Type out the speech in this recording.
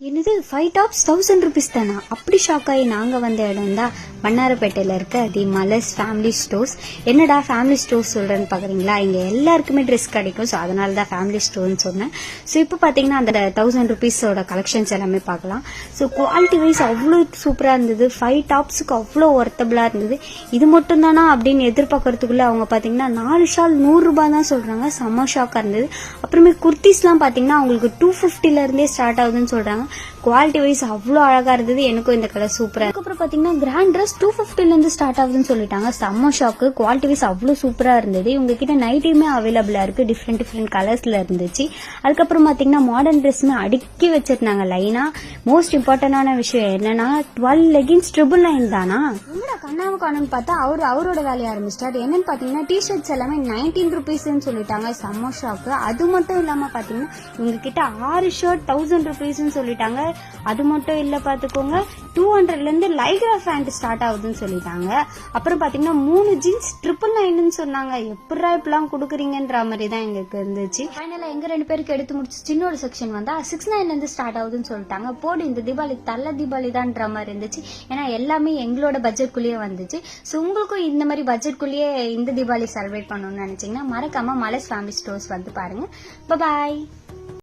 என்னது five tops thousand rupees தானா? அப்படி ஷாக் ஆகி நாங்கள் வந்த இடம் தான் வண்ணாரப்பேட்டையில் இருக்க தி மலர்ஸ் ஃபேமிலி ஸ்டோர்ஸ் என்னடா ஃபேமிலி ஸ்டோர்ஸ் சொல்கிறேன்னு பார்க்குறீங்களா இங்கே எல்லாருக்குமே ட்ரெஸ் கிடைக்கும். ஸோ அதனால தான் ஃபேமிலி ஸ்டோர்னு சொன்னேன். ஸோ இப்போ பார்த்தீங்கன்னா அந்த தௌசண்ட் ருபீஸோட கலெக்ஷன்ஸ் எல்லாமே பார்க்கலாம். ஸோ குவாலிட்டி வைஸ் அவ்வளோ சூப்பராக இருந்தது. ஃபைவ் டாப்ஸுக்கு அவ்வளோ ஒர்த்தபிளாக இருந்தது. இது மட்டும் தானா அப்படின்னு எதிர்பார்க்கறதுக்குள்ளே அவங்க பார்த்தீங்கன்னா நாலு ஷால் நூறுரூபா தான் சொல்கிறாங்க செம்ம ஷாக்காக இருந்தது. அப்புறமே குர்த்திஸ்லாம் பார்த்தீங்கன்னா அவங்களுக்கு டூ ஃபிஃப்டிலேருந்தே ஸ்டார்ட் ஆகுதுன்னு சொல்கிறாங்க குவாலிட்டி வைஸ் அவ்வளோ அழகாக இருந்தது. எனக்கும் இந்த கலர் சூப்பராக அதுக்கப்புறம் பார்த்தீங்கன்னா கிராண்ட் ட்ரெஸ் டூ ஃபிஃப்டிலேருந்து ஸ்டார்ட் ஆகுதுன்னு சொல்லிட்டாங்க. செம்ம ஷாக்கு குவாலிட்டி வைஸ் அவ்வளோ சூப்பராக இருந்தது. உங்ககிட்ட நைட்டியுமே அவைலபிளாக இருக்குது டிஃப்ரெண்ட் டிஃப்ரெண்ட் கலர்ஸில் இருந்துச்சு. அதுக்கப்புறம் பார்த்தீங்கன்னா மாடர்ன் ட்ரெஸ்ஸுமே அடுக்கி வச்சிருந்தாங்க லைனாக மோஸ்ட் இம்பார்ட்டண்டான விஷயம் என்னன்னா டுவெல் லெகின்ஸ் ட்ரிபிள் நைன் தானா? என்னடா கண்ணாவு காணுன்னு பார்த்தா அவர் அவரோட வேலையை ஆரம்பிச்சிட்டாரு. என்னன்னு பார்த்தீங்கன்னா டிஷர்ட்ஸ் எல்லாமே நைன்டீன் ருபீஸ்ன்னு சொல்லிட்டாங்க. செம்ம ஷாக்கு அது மட்டும் இல்லாமல் பார்த்தீங்கன்னா உங்ககிட்ட ஆறு ஷர்ட் தௌசண்ட் ருபீஸ்ன்னு சொல்லிட்டாங்க. அது மட்டும் இல்லை பார்த்துக்கோங்க டூ ஹண்ட்ரட்லேருந்து லைக்ரா ஃபேண்ட் ஸ்டார்ட் ஆகுதுன்னு சொல்லிட்டாங்க. அப்புறம் பார்த்தீங்கன்னா மூணு ஜீன்ஸ் ட்ரிபிள் நைன்னு சொன்னாங்க. எப்படா இப்படிலாம் கொடுக்குறீங்கன்ற மாதிரி தான் எங்களுக்கு இருந்துச்சு. ஃபைனலாக எங்கள் ரெண்டு பேருக்கு எடுத்து முடிச்சு சின்னோட செக்ஷன் வந்தால் சிக்ஸ் நைன்லேருந்து ஸ்டார்ட் ஆகுதுன்னு சொல்லிட்டாங்க. போடு இந்த தீபாவளி தள்ள தீபாவளி தான்ற மாதிரி இருந்துச்சு. ஏன்னா எல்லாமே எங்களோட பட்ஜெட்குள்ளேயே வந்துச்சு. ஸோ உங்களுக்கும் இந்த மாதிரி பட்ஜெட்குள்ளேயே இந்த தீபாவளி செலிப்ரேட் பண்ணணும்னு நினச்சிங்கன்னா மறக்காம மலஸ் ஃபேமிலி ஸ்டோர்ஸ் வந்து பாருங்க. பாய்